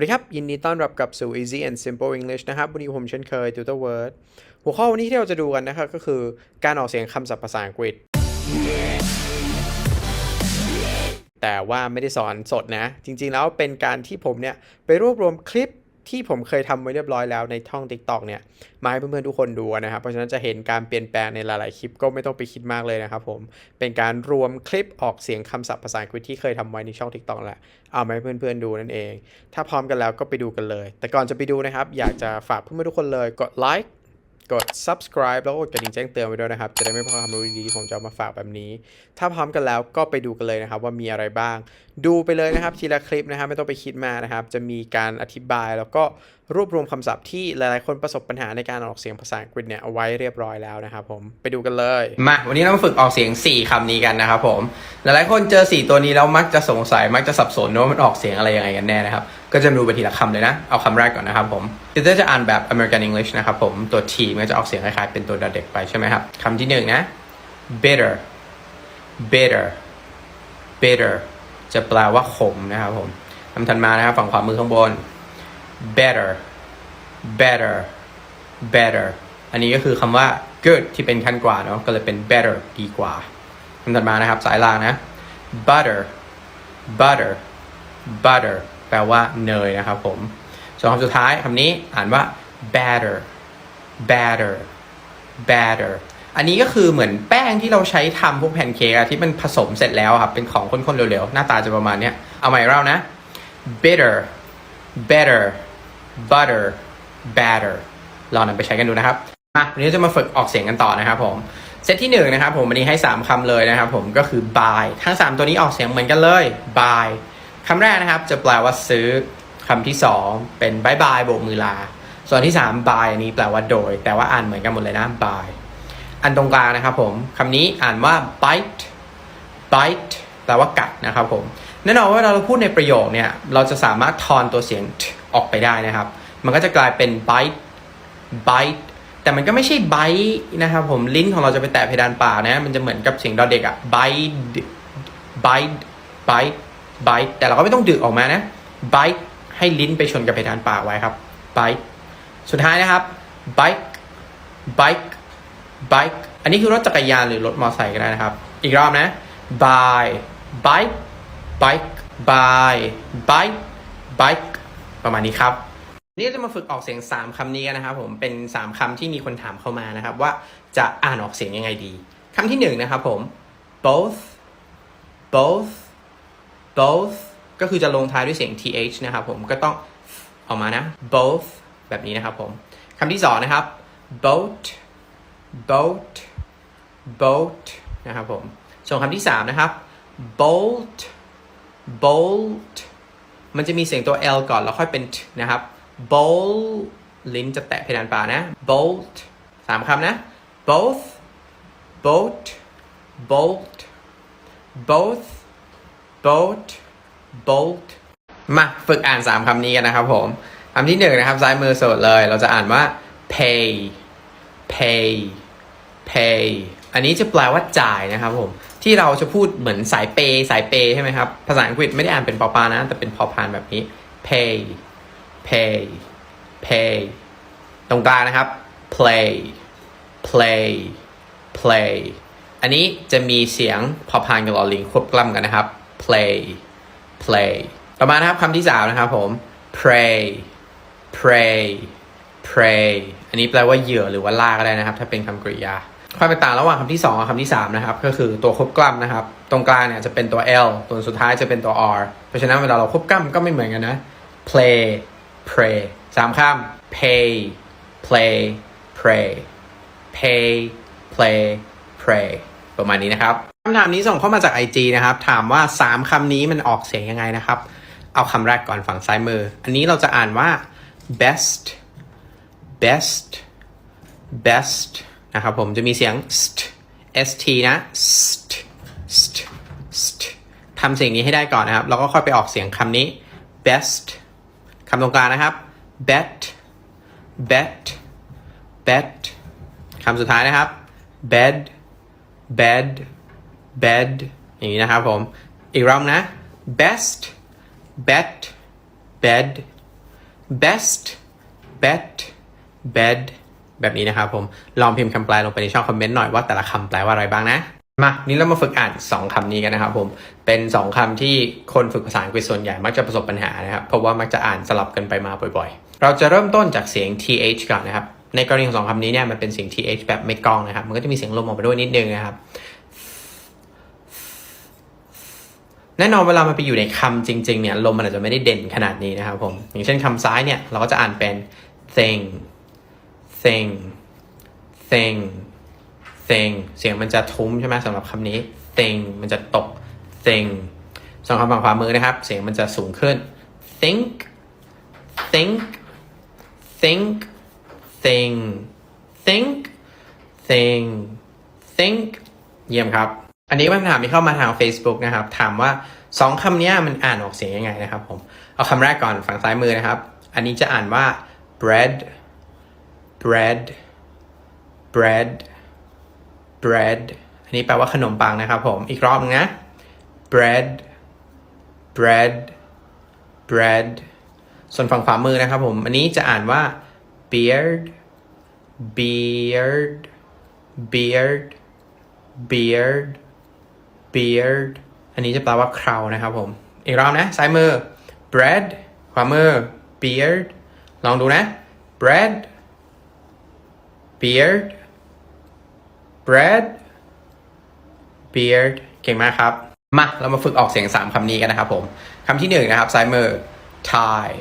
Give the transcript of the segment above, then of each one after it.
วัสดีครับ ยินดีต้อนรับกลับสู่ Easy and Simple English นะครับ วันนี้ผมเช่นเคย Tutor Word หัวข้อวันนี้ที่เราจะดูกันนะครับ ก็คือการออกเสียงคำศัพท์ภาษาอังกฤษ แต่ว่าไม่ได้สอนสดนะ จริงๆแล้วเป็นการที่ผมเนี่ย ไปรวบรวมคลิป ที่ผมเคยทำไว้เรียบร้อยแล้วในช่อง TikTok เนี่ยมาให้เพื่อนๆทุกคนดูนะครับ เพราะฉะนั้นจะเห็นการเปลี่ยนแปลงในหลายๆคลิปก็ไม่ต้องไปคิดมากเลยนะครับผม เป็นการรวมคลิปออกเสียงคำศัพท์ภาษาอังกฤษที่เคยทำไว้ในช่อง TikTok แหละ เอามาให้เพื่อนๆดูนั่นเอง ถ้าพร้อมกันแล้วก็ไปดูกันเลย แต่ก่อนจะไปดูนะครับ อยากจะฝากเพื่อนๆทุกคนเลยกดไลค์ กด subscribe แล้วก็กดกระดิ่งแจ้งเตือนไว้ด้วยนะครับ จะได้ไม่พลาดความรู้ดีๆที่ผมจะมาฝากแบบนี้ ถ้าพร้อมกันแล้วก็ไปดูกันเลยนะครับ ว่ามีอะไรบ้าง ดูไปเลยนะครับทีละคลิปนะครับ ไม่ต้องไปคิดมานะครับ จะมีการอธิบายแล้วก็ รวบรวมคำศัพท์ที่หลายๆ คนประสบปัญหาในการออกเสียงภาษาอังกฤษเนี่ยเอาไว้เรียบร้อยแล้วนะครับผมไปดูกันเลย มาวันนี้เรามาฝึกออกเสียง 4คำนี้กันนะครับผมหลายๆคนเจอ 4 ตัวนี้แล้วมักจะสงสัยมักจะสับสนว่ามันออกเสียงอะไรยังไงกันแน่นะครับก็จะดูไปทีละคำเลยนะ เอาคำแรกก่อนนะครับผมเดี๋ยวจะอ่านแบบ American English นะครับผมตัว T มันจะออกเสียงคล้ายๆเป็นตัวดเด็กไปใช่ไหมครับคำที่หนึ่งนะ bitter bitter bitter จะแปลว่าขมนะครับผมคำถัดมานะครับฝั่งขวามือข้างบน better better better อันนี้ก็คือคำว่า good ที่เป็นขั้นกว่าเนาะก็เลยเป็น better ดีกว่าคำถัดมานะครับ สายล่างนะ butter butter butter แปลว่าเนยนะครับผมส่วนคำสุดท้ายคำนี้อ่านว่า batter batter batter อันนี้ก็คือเหมือนแป้งที่เราใช้ทำพวกแพนเค้กอะที่มันผสมเสร็จแล้วครับเป็นของข้นๆเร็วๆ หน้าตาจะประมาณนี้เอาใหม่อีกรอบนะ bitter better butter batter ลองนำไปใช้กันดูนะครับมาวันนี้จะมาฝึกออกเสียงกันต่อนะครับผมเซตที่หนึ่งนะครับผมวันนี้ให้ 3คำเลยนะครับผมก็คือ buy ทั้ง 3 ตัวนี้ออกเสียงเหมือนกันเลย buy คำแรกนะครับจะแปลว่าซื้อคำที่ 2 เป็นบายบายโบกมือลา ส่วนที่ 3 buy อันนี้แปลว่าโดย แต่ว่าอ่านเหมือนกันหมดเลยนะ buy อันตรงกลางนะครับผมคำนี้อ่านว่า bite bite แปลว่ากัดนะครับผมแน่นอนว่าเราพูดในประโยคเนี่ยเราจะสามารถทอนตัวเสียง t ออกไปได้นะครับ มันก็จะกลายเป็น bite bite แต่มันก็ไม่ใช่ bite นะครับผมลิ้นของเราจะไปแตะเพดานปากนะ มันจะเหมือนกับเสียงดอเด็กอะ bite bite bite bite แต่เราก็ไม่ต้องดึกออกมานะ bite ให้ลิ้นไปชนกับเพดานปากไว้ครับ bite สุดท้ายนะครับ bike bike bike อันนี้คือรถจักรยานหรือรถมอเตอร์ไซค์ก็ได้นะครับ อีกรอบนะ by bike bike by bike bike ประมาณนี้ครับ นี่จะมาฝึกออกเสียง 3คำนี้กันนะครับผมเป็น 3คำที่มีคนถามเข้ามานะครับ ว่าจะอ่านออกเสียงยังไงดีคำที่1นะครับผม both both both ก็คือจะลงท้ายด้วยเสียง th นะครับผมก็ต้องออกมานะ both แบบนี้นะครับผมคำที่2นะครับ boat boat boat นะครับผมส่วนคำที่3นะครับ bolt bolt มันจะมีเสียงตัว L ก่อนแล้วค่อยเป็น t นะครับ bolt ลิ้นจะแตะเพดานปากนะ bolt สามคำนะ both boat bolt both boat bolt มาฝึกอ่าน3คำนี้กันนะครับผมคำที่หนึ่งนะครับ ซ้ายมือสุดเลย เราจะอ่านว่า pay pay pay อันนี้จะแปลว่าจ่ายนะครับผม ที่เราจะพูดเหมือนสายเปย์สายเปย์ใช่ไหมครับ ภาษาอังกฤษไม่ได้อ่านเป็นปอปานะ แต่เป็นพอพานแบบนี้ pay pay pay ตรงกลางนะครับ play play play อันนี้จะมีเสียงพอพานกับลอลิงควบกล้ำกันนะครับ play play ต่อมานะครับคำที่สามนะครับผม pray pray pray อันนี้แปลว่าเหยื่อหรือว่าล่าก็ได้นะครับ ถ้าเป็นคำกริยา ความแตกต่างระหว่างคำที่2กับคำที่3นะครับก็คือตัวควบกล้ำนะครับ ตรงกลางเนี่ยจะเป็นตัว L ตัวสุดท้ายจะเป็นตัว R เพราะฉะนั้นเวลาเราควบกล้ำก็ไม่เหมือนกันนะ play pray สามคำ pay play pray pay play pray ประมาณนี้นะครับคำถามนี้ส่งเข้ามาจาก IG นะครับ ถามว่า 3คำนี้มันออกเสียงยังไงนะครับ เอาคำแรกก่อนฝั่งซ้ายมือ อันนี้เราจะอ่านว่า best best best นะครับผมจะมีเสียง st st นะ st st st ทำสียงนี้ให้ได้ก่อนนะครับ แล้วก็ค่อยไปออกเสียงคำนี้ best คำตรงกลางนะครับ bet bet bet คำสุดท้ายนะครับ bed bed bed อย่างนี้นะครับผม อีกรอบนะ best bet bed best bet bed แบบนี้นะครับผมลองพิมพ์คำแปลลงไปในช่องคอมเมนต์หน่อยว่าแต่ละคำแปลว่าอะไรบ้างนะมานี่เรามาฝึกอ่าน 2คำนี้กันนะครับผม เป็น 2คำที่คนฝึกภาษาอังกฤษส่วนใหญ่มักจะประสบปัญหานะครับ เพราะว่ามักจะอ่านสลับกันไปมาบ่อยๆ เราจะเริ่มต้นจากเสียง th ก่อนนะครับ ในกรณีของสองคำนี้เนี่ยมันเป็นเสียง th แบบไม่กล้องนะครับ มันก็จะมีเสียงลมออกมาด้วยนิดนึงนะครับ แน่นอนเวลามันไปอยู่ในคำจริงๆเนี่ยลมมันอาจจะไม่ได้เด่นขนาดนี้นะครับผม อย่างเช่นคำซ้ายเนี่ยเราก็จะอ่านเป็น thing thing thing thing เสียงมันจะทุ้มใช่ไหมสำหรับคำนี้ thing มันจะตก thing ส่วนคำฝั่งขวามือนะครับ เสียงมันจะสูงขึ้น think think think thing think thing think เยี่ยมครับ อันนี้คำถามที่เข้ามาทาง Facebook นะครับ ถามว่าสองคำนี้มันอ่านออกเสียงยังไงนะครับผม เอาคำแรกก่อนฝั่งซ้ายมือนะครับ อันนี้จะอ่านว่า bread bread bread bread อันนี้แปลว่าขนมปังนะครับผม อีกรอบนึงนะ bread bread bread ส่วนฝั่งขวามือนะครับผม อันนี้จะอ่านว่า beard beard beard beard beard อันนี้จะแปลว่าเครานะครับผม อีกรอบนะ ซ้ายมือ bread ขวามือ beard ลองดูนะ bread beard bread beard เก่งมากครับ มา เรามาฝึกออกเสียง 3คำนี้กันนะครับผมคำที่ 1 นะครับซ้ายมือ tie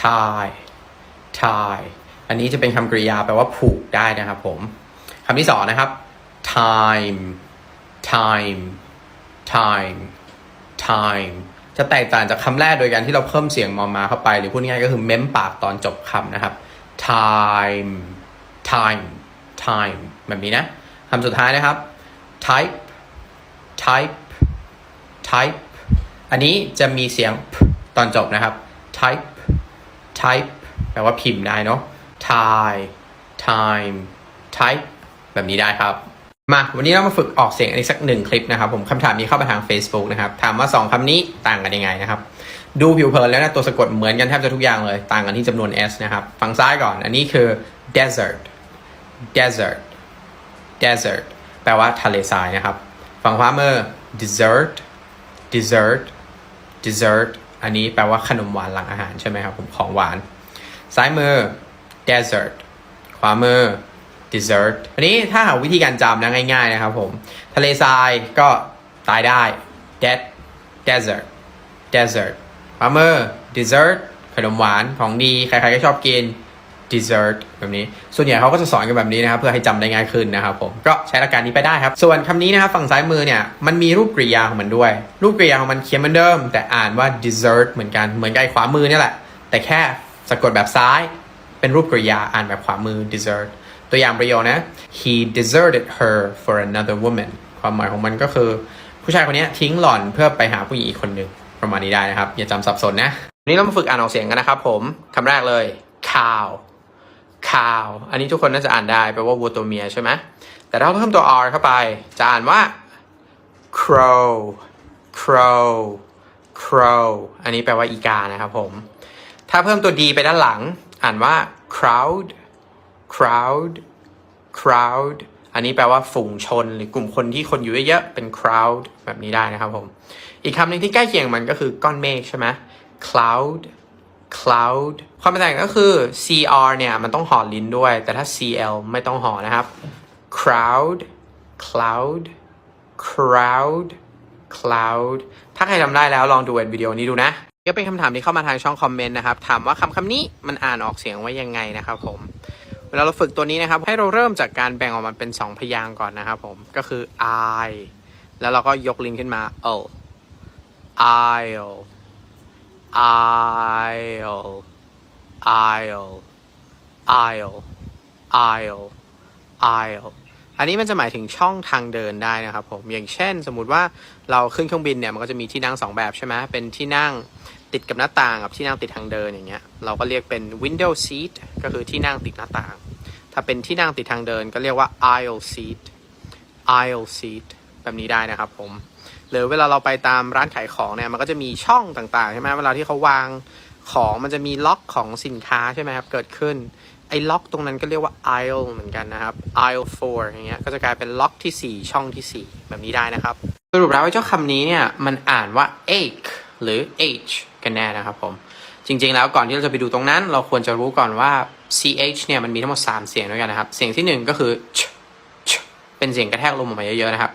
tie tie อันนี้จะเป็นคำกริยาแปลว่าผูกได้นะครับผมคำที่2นะครับ time time time time จะแตกต่างจากคำแรกโดยการที่เราเพิ่มเสียงมอมาเข้าไป หรือพูดง่ายก็คือเม้มปากตอนจบคำนะครับ time time time แบบนี้นะคำสุดท้ายนะครับ type type type อันนี้จะมีเสียงตอนจบนะครับ type type แปลว่าพิมพ์ได้เนาะ tie time type แบบนี้ได้ครับ มาวันนี้เรามาฝึกออกเสียงอีกสักหนึ่งคลิปนะครับ ผมคำถามนี้เข้ามาทาง Facebook นะครับ ถามว่า 2คำนี้ต่างกันยังไงนะครับ ดูผิวเผินแล้วนะตัวสะกดเหมือนกันแทบจะทุกอย่างเลย ต่างกันที่จำนวน s นะครับ ฝั่งซ้ายก่อน อันนี้คือ desert desert desert แปลว่าทะเลทรายนะครับ ฝั่งขวามือ dessert dessert dessert อันนี้แปลว่าขนมหวานหลังอาหารใช่ไหมครับผมของหวาน ซ้ายมือ desert ขวามือ dessert อันนี้ถ้าหาวิธีการจำนะง่ายๆนะครับผม ทะเลทรายก็ตายได้ dead desert desert ขวามือ dessert ขนมหวานของดี ใครๆก็ชอบกิน dessert แบบนี้ ส่วนใหญ่เขาก็จะสอนกันแบบนี้นะครับ เพื่อให้จำได้ง่ายขึ้นนะครับผม ก็ใช้หลักการนี้ไปได้ครับ ส่วนคำนี้นะครับฝั่งซ้ายมือเนี่ยมันมีรูปกริยาของมันด้วย รูปกริยาของมันเขียนเหมือนเดิม แต่อ่านว่า dessert เหมือนกัน เหมือนกับไอ้ขวามือเนี่ยแหละ แต่แค่สะกดแบบซ้าย เป็นรูปกริยาอ่านแบบขวามือ dessert ตัวอย่างประโยคนะ he deserted her for another woman ความหมายของมันก็คือ ผู้ชายคนนี้ทิ้งหล่อนเพื่อไปหาผู้หญิงอีกคนหนึ่งประมาณนี้ได้นะครับ อย่าจำสับสนนะนนี้เรามาฝึกอ่านออกเสียงกันนะครับผมคำแรกเลย cow cow อันนี้ทุกคนน่าจะอ่านได้แปลว่าวัวตัวเมียใช่ไหมแต่ถ้าเราเพิ่มตัว r เข้าไป จะอ่านว่า crow crow crow อันนี้แปลว่าอีกานะครับผม ถ้าเพิ่มตัว d ไปด้านหลัง อ่านว่า crowd crowd crowd อันนี้แปลว่าฝูงชน หรือกลุ่มคนที่คนอยู่เยอะๆเป็น crowd แบบนี้ได้นะครับผม อีกคำหนึ่งที่ใกล้เคียงมันก็คือก้อนเมฆใช่ไหม cloud cloud ความแตกต่างก็คือ cr เนี่ยมันต้องห่อลิ้นด้วย แต่ถ้า cl ไม่ต้องห่อนะครับ crowd cloud crowd cloud ถ้าใครทำได้แล้วลองดูวิดีโอนี้ดูนะก็เป็นคำถามที่เข้ามาทางช่องคอมเมนต์นะครับ ถามว่าคำคำนี้มันอ่านออกเสียงว่ายังไงนะครับผม เวลาเราฝึกตัวนี้นะครับ ให้เราเริ่มจากการแบ่งออกมาเป็น 2 พยางค์ก่อนนะครับผม ก็คือ I แล้วเราก็ยกลิ้นขึ้นมา o I'll I'll I'll I'll I'll I'll อันนี้มันจะหมายถึงช่องทางเดินได้นะครับผม อย่างเช่น สมมุติว่าเราขึ้นเครื่องบินเนี่ยมันก็จะมีที่นั่งสองแบบใช่ไหมเป็นที่นั่งติดกับหน้าต่างกับที่นั่งติดทางเดินอย่างเงี้ย เราก็เรียกเป็น window seat ก็คือที่นั่งติดหน้าต่าง ถ้าเป็นที่นั่งติดทางเดินก็เรียกว่า aisle seat aisle seat แบบนี้ได้นะครับผม หรือเวลาเราไปตามร้านขายของเนี่ยมันก็จะมีช่องต่างๆใช่ไหมเวลาที่เขาวางของมันจะมีล็อกของสินค้าใช่ไหมครับเกิดขึ้นไอ้ล็อกตรงนั้นก็เรียกว่า aisle เหมือนกันนะครับ aisle 4อย่างเงี้ยก็จะกลายเป็นล็อกที่ 4 ช่องที่ 4 แบบนี้ได้นะครับ สรุปแล้วไอ้เจ้าคำนี้เนี่ยมันอ่านว่า ache หรือ h กันแน่นะครับผม จริงๆแล้วก่อนที่เราจะไปดูตรงนั้น เราควรจะรู้ก่อนว่า ch เนี่ยมันมีทั้งหมด 3 เสียงด้วยกันนะครับ เสียงทีหนึ่1 ก็คือ ch ch เป็นเสียงกระแทกลมออกมาเยอะๆนะครับ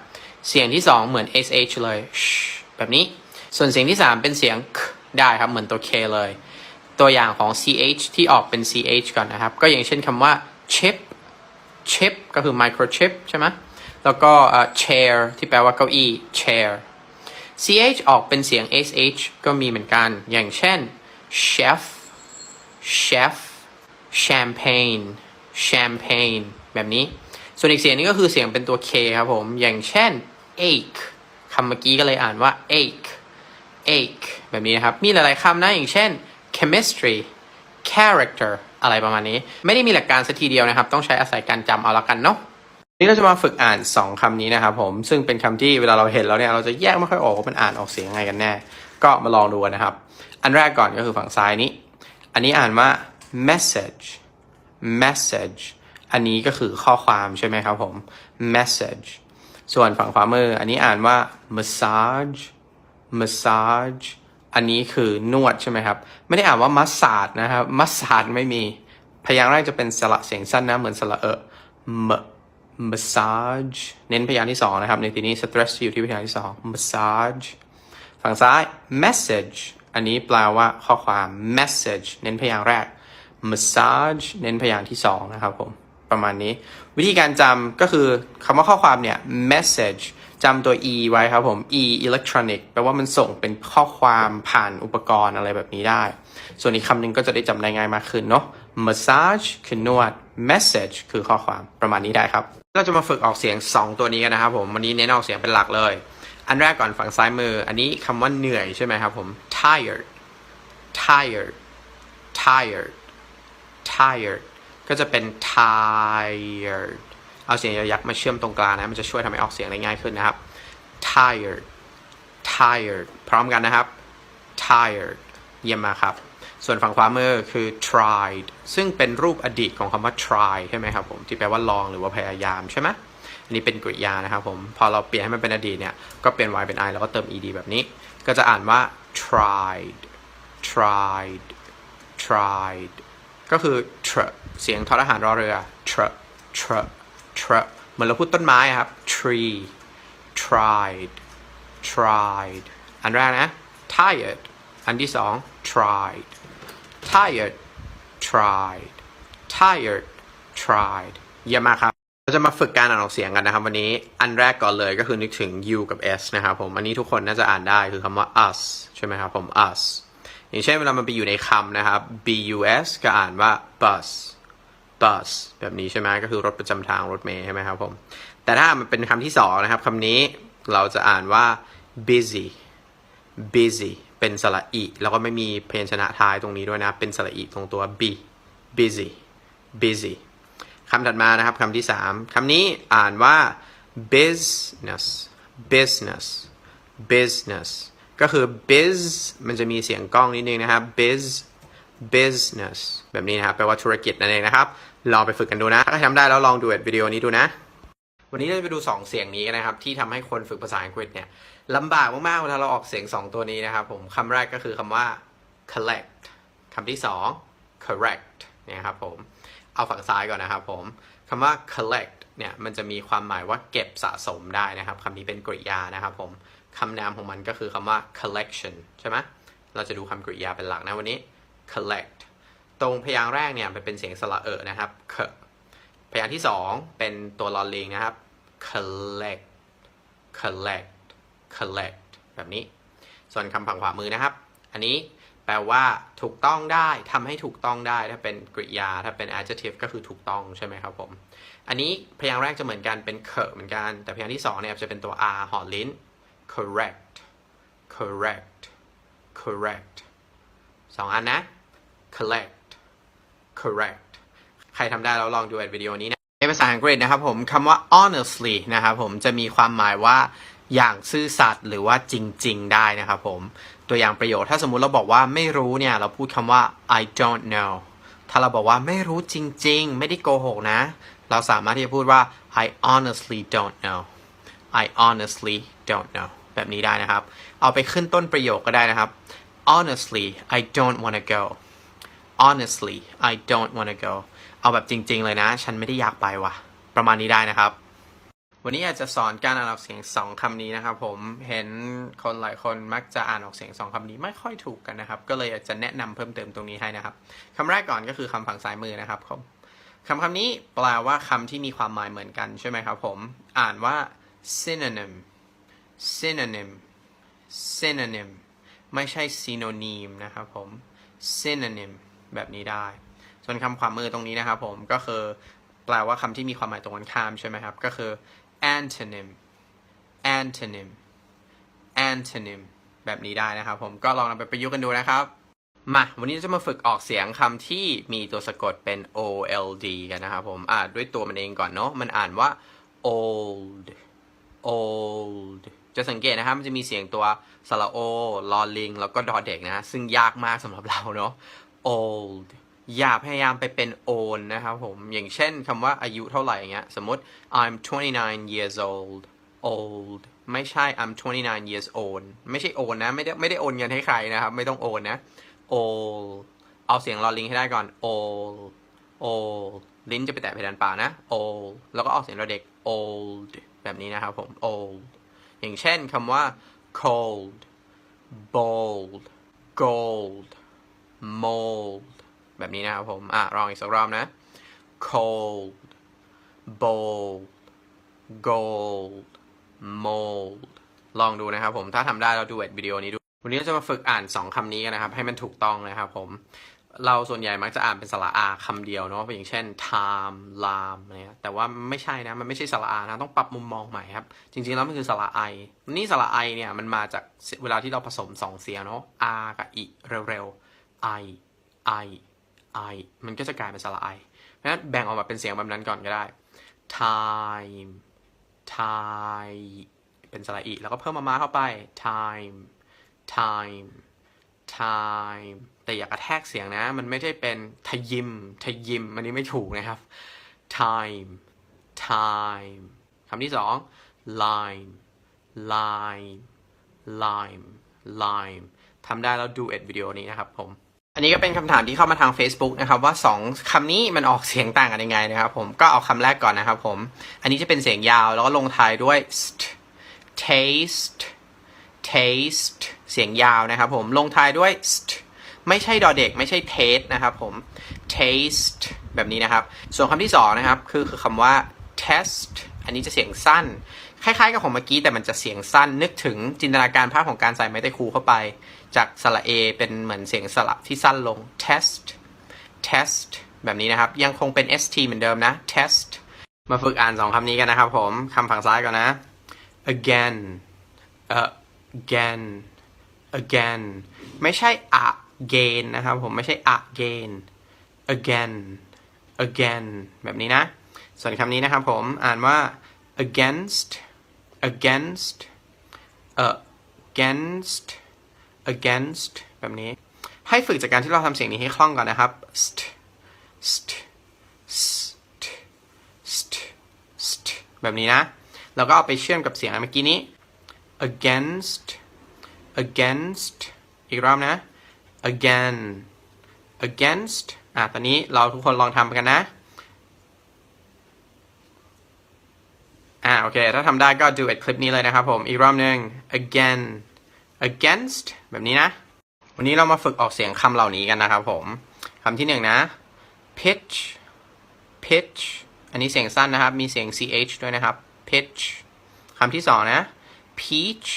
เสียงที่ 2 เหมือน sh เลยแบบนี้ ส่วนเสียงที่ 3 เป็นเสียง k ได้ครับ เหมือนตัว k เลย ตัวอย่างของ ch ที่ออกเป็น ch ก่อนนะครับ ก็อย่างเช่นคำว่า chip chip ก็คือ microchip ใช่ไหมแล้วก็ chair ที่แปลว่าเก้าอี้ chair ch ออกเป็นเสียง sh ก็มีเหมือนกัน อย่างเช่น chef chef champagne champagne แบบนี้ ส่วนอีกเสียงนึงก็คือเสียงเป็นตัว k ครับผม อย่างเช่น ache คำเมื่อกี้ก็เลยอ่านว่า ache ache แบบนี้นะครับ มีหลายๆคำนะ อย่างเช่น chemistry character อะไรประมาณนี้ ไม่ได้มีหลักการสักทีเดียวนะครับ ต้องใช้อาศัยการจำเอาละกันเนาะนี่เราจะมาฝึกอ่าน 2คำนี้นะครับผม ซึ่งเป็นคำที่เวลาเราเห็นแล้วเนี่ย เราจะแยกไม่ค่อยออกว่ามันอ่านออกเสียงยังไงกันแน่ ก็มาลองดูนะครับ อันแรกก่อนก็คือฝั่งซ้ายนี้ อันนี้อ่านว่า message message อันนี้ก็คือข้อความใช่ไหมครับผม message ส่วนฝั่งขวามือ อันนี้อ่านว่า massage massage อันนี้คือนวดใช่ไหมครับ ไม่ได้อ่านว่า massage นะครับ massage ไม่มี พยางค์แรกจะเป็นสระเสียงสั้นนะ เหมือนสระเออ m massage เน้นพยางค์ที่สองนะครับ ในที่นี้ stress อยู่ที่พยางค์ที่สอง massage ฝั่งซ้าย message อันนี้แปลว่าข้อความ message เน้นพยางค์แรก massage เน้นพยางค์ที่สองนะครับผม ประมาณนี้ วิธีการจำก็คือคำว่าข้อความเนี่ย message จำตัว e ไว้ครับผม e electronic แปลว่ามันส่งเป็นข้อความผ่านอุปกรณ์อะไรแบบนี้ได้ ส่วนอีกคำหนึ่งก็จะได้จำได้ง่ายมากขึ้นเนาะ massage คือนวด message คือข้อความประมาณนี้ได้ครับ เราจะมาฝึกออกเสียง 2 ตัวนี้กันนะครับผมวันนี้เน้นออกเสียงเป็นหลักเลย อันแรกก่อนฝั่งซ้ายมือ อันนี้คำว่าเหนื่อยใช่ไหมครับผม tired tired tired tired ก็จะเป็น tired เอาเสียงยักษ์มาเชื่อมตรงกลางนะ มันจะช่วยทำให้ออกเสียงได้ง่ายขึ้นนะครับ tired tired พร้อมกันนะครับ tired เยี่ยมมากครับ ส่วนฝั่งขวามือคือ tried ซึ่งเป็นรูปอดีตของคำว่า try ใช่ไหมครับผม ที่แปลว่าลองหรือว่าพยายามใช่ไหมอันนี้เป็นกริยานะครับผม พอเราเปลี่ยนให้มันเป็นอดีตเนี่ย ก็เปลี่ยน y เป็น i แล้วก็เติม ed แบบนี้ ก็จะอ่านว่า tried tried tried ก็คือ tr เสียงทอทหารรอเรือ tr tr tr เหมือนเราพูดต้นไม้ครับ tree tried tried อันแรกนะ tired อันที่สอง tried tired tried tired tried เยี่ยมมากครับ เราจะมาฝึกการอ่านออกเสียงกันนะครับ วันนี้อันแรกก่อนเลยก็คือนึกถึง u กับ s นะครับผม อันนี้ทุกคนน่าจะอ่านได้คือคำว่า us ใช่ไหมครับผม us อย่างเช่นเวลามันไปอยู่ในคำนะครับ bus ก็อ่านว่า bus bus แบบนี้ใช่ไหมก็คือรถประจำทางรถเมล์ใช่ไหมครับผม แต่ถ้ามันเป็นคำที่สองนะครับคำนี้เราจะอ่านว่า busy busy เป็นสระอีแล้วก็ไม่มีเพยญชนะท้ายตรงนี้ด้วยนะ เป็นสระอีตรงตัว b busy busy คำถัดมานะครับคำที่สามคำนี้อ่านว่า business business business ก็คือ biz มันจะมีเสียงกล้องนิดนึงนะครับ biz business แบบนี้นะครับแปลว่าธุรกิจนั่นเองนะครับ ลองไปฝึกกันดูนะ ถ้าทำได้แล้วลองดูวิดีโอนี้ดูนะ วันนี้เราจะไปดู 2 เสียงนี้นะครับ ที่ทำให้คนฝึกภาษาอังกฤษเนี่ยลำบากมากๆเวลาเราออกเสียง 2 ตัวนี้นะครับผมคำแรกก็คือคำว่า collect คำที่ 2 correct เนี่ยครับผมเอาฝั่งซ้ายก่อนนะครับผมคำว่า collect เนี่ยมันจะมีความหมายว่าเก็บสะสมได้นะครับคำนี้เป็นกริยานะครับผม คำนามของมันก็คือคำว่า collection ใช่ไหมเราจะดูคำกริยาเป็นหลักนะวันนี้ collect ตรงพยางค์แรกเนี่ยมันเป็นเสียงสระเอะนะครับ k พยางค์ที่สองเป็นตัวลอลิงนะครับ collect collect collect แบบนี้ ส่วนคำฝั่งขวามือนะครับ อันนี้แปลว่าถูกต้องได้ทำให้ถูกต้องได้ถ้าเป็นกริยาถ้าเป็น adjective ก็คือถูกต้องใช่ไหมครับผม อันนี้พยางค์แรกจะเหมือนกันเป็นเคเหมือนกัน แต่พยางค์ที่สองเนี่ยจะเป็นตัว r หอลิ้น correct correct correct สองอันนะ collect correct ใครทำได้แล้วลองดูวิดีโอนี้นะ ในภาษาอังกฤษนะครับผมคำว่า honestly นะครับผมจะมีความหมายว่าอย่างซื่อสัตย์หรือว่าจริง ๆ ได้นะครับผม ตัวอย่างประโยคถ้าสมมุติเราบอกว่าไม่รู้เนี่ย เราพูดคำว่า I don't know ถ้าเราบอกว่าไม่รู้จริง ๆ ไม่ได้โกหกนะ เราสามารถที่จะพูดว่า I honestly don't know I honestly don't know แบบนี้ได้นะครับ เอาไปขึ้นต้นประโยคก็ได้นะครับ honestly I don't wanna go honestly I don't wanna go เอาแบบจริง ๆ เลยนะ ฉันไม่ได้อยากไปว่ะ ประมาณนี้ได้นะครับ วันนี้อยากจะสอนการอ่านออกเสียงสองคำนี้นะครับ ผม เห็นคนหลายคนมักจะอ่านออกเสียงสองคำนี้ไม่ค่อยถูกกันนะครับ ก็เลยอยากจะแนะนำเพิ่มเติมตรงนี้ให้นะครับคำแรกก่อนก็คือคำฝั่งซ้ายมือนะครับผมคำคำนี้แปลว่าคำที่มีความหมายเหมือนกันใช่ไหมครับผม อ่านว่า synonym synonym synonym ไม่ใช่ synonym นะครับผม synonym แบบนี้ได้ ส่วนคำขวามือตรงนี้นะครับผมก็คือแปลว่าคำที่มีความหมายตรงกันข้ามใช่ไหมครับ ก็คือ antonym antonym antonym แบบนี้ได้นะครับผมก็ลองนำไปประยุกต์กันดูนะครับ มา วันนี้จะมาฝึกออกเสียงคำที่มีตัวสะกดเป็น old กันนะครับผมอ่านด้วยตัวมันเองก่อนเนาะมันอ่านว่า old old จะสังเกตนะครับ มันจะมีเสียงตัวสระโอลอลิง แล้วก็ดอเด็กนะ ซึ่งยากมากสำหรับเราเนาะ old อย่าพยายามไปเป็น old นะครับผม อย่างเช่นคำว่าอายุเท่าไหร่อย่างเงี้ย สมมติ I'm 29 years old old ไม่ใช่ I'm 29 years old ไม่ใช่โอนนะ ไม่ได้ไม่ได้โอนเงินให้ใครนะครับ ไม่ต้องโอนนะ old เอาเสียงลอลิงให้ได้ก่อน old old ลิ้นจะไปแตะเพดานปากนะ old แล้วก็ออกเสียงเราเด็ก old แบบนี้นะครับผม old อย่างเช่นคำว่า cold bold gold mold แบบนี้นะครับผม อะลองอีกสักรอบนะ cold bold gold mold ลองดูนะครับผม ถ้าทำได้เราดูวิดีโอนี้ดู วันนี้เราจะมาฝึกอ่าน 2คำนี้กันนะครับ ให้มันถูกต้องนะครับผม เราส่วนใหญ่มักจะอ่านเป็นสระอาคำเดียวเนาะอย่างเช่น time lam เนี่ยแต่ว่าไม่ใช่นะ มันไม่ใช่สระอานะ ต้องปรับมุมมองใหม่ครับ จริงๆ แล้วมันคือสระไอ นี่สระไอเนี่ย มันมาจากเวลาที่เราผสมสองเสียงเนาะ r กับ i เร็วๆ i i i มันก็จะกลายเป็นสระไอ เพราะฉะนั้นแบ่งออกมาเป็นเสียงแบบนั้นก่อนก็ได้ time time เป็นสระอีแล้วก็เพิ่มมามาเข้าไป time time time แต่อย่ากระแทกเสียงนะ มันไม่ได้เป็นทยิมทยิม อันนี้ไม่ถูกนะครับ time time คำที่สอง lime lime lime lime ทำได้แล้วดูเอ็ดวิดีโอนี้นะครับผม อันนี้ก็เป็นคำถามที่เข้ามาทาง Facebook นะครับ ว่า 2คำนี้มันออกเสียงต่างกันยังไงนะครับผม ก็เอาคำแรกก่อนนะครับผม อันนี้จะเป็นเสียงยาวแล้วก็ลงท้ายด้วย st taste taste เสียงยาวนะครับผม ลงท้ายด้วย st ไม่ใช่ดอเด็ก ไม่ใช่ taste นะครับผม taste แบบนี้นะครับ ส่วนคำที่สองนะครับ คือคือคำว่า test อันนี้จะเสียงสั้น คล้ายๆ กับของเมื่อกี้แต่มันจะเสียงสั้น นึกถึงจินตนาการภาพของการใส่ไม้ตะคูเข้าไป จากสระเอเป็นเหมือนเสียงสระที่สั้นลง test test แบบนี้นะครับ ยังคงเป็น st เหมือนเดิมนะ test มาฝึกอ่านสองคำนี้กันนะครับผมคำฝั่งซ้ายก่อนนะ again again again ไม่ใช่อ gain นะครับผมไม่ใช่ again again again แบบนี้นะ ส่วนคำนี้นะครับผมอ่านว่า against against against against แบบนี้ ให้ฝึกจากการที่เราทำเสียงนี้ให้คล่องก่อนนะครับ st st st st st แบบนี้นะ แล้วก็เอาไปเชื่อมกับเสียงเมื่อกี้นี้ against against อีกรอบนะ again against อะตอนนี้เราทุกคนลองทำกันนะ อ่าโอเค ถ้าทำได้ก็ดูเอ็ดคลิปนี้เลยนะครับผม อีกรอบหนึ่ง again against แบบนี้นะ วันนี้เรามาฝึกออกเสียงคำเหล่านี้กันนะครับผมคำที่หนึ่งนะ pitch pitch อันนี้เสียงสั้นนะครับ มีเสียง ch ด้วยนะครับ pitch คำที่สองนะ peach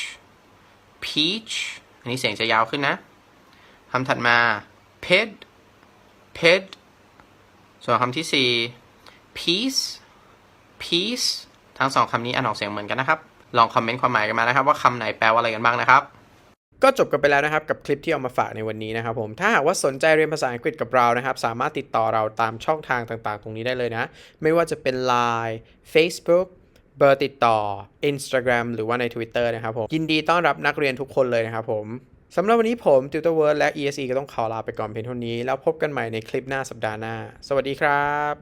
peach อันนี้เสียงจะยาวขึ้นนะ คำถัดมา pid pid ส่วนคำที่สี่ peace peace ทั้งสองคำนี้อ่านออกเสียงเหมือนกันนะครับ ลองคอมเมนต์ความหมายกันมานะครับ ว่าคำไหนแปลว่าอะไรกันบ้างนะครับ ก็จบกันไปแล้วนะครับกับคลิปที่เอามาฝากในวันนี้นะครับผม ถ้าหากว่าสนใจเรียนภาษาอังกฤษกับเรานะครับ สามารถติดต่อเราตามช่องทางต่างๆ ตรงนี้ได้เลยนะ ไม่ว่าจะเป็น Line Facebook เบอร์ติดต่อ Instagram หรือว่าใน Twitter นะครับผม ยินดีต้อนรับนักเรียนทุกคนเลยนะครับผม สำหรับวันนี้ผมติวเตอร์เวิร์ดและ ESE ก็ต้องขอลาไปก่อนเพียงเท่านี้ แล้วพบกันใหม่ในคลิปหน้าสัปดาห์หน้า สวัสดีครับ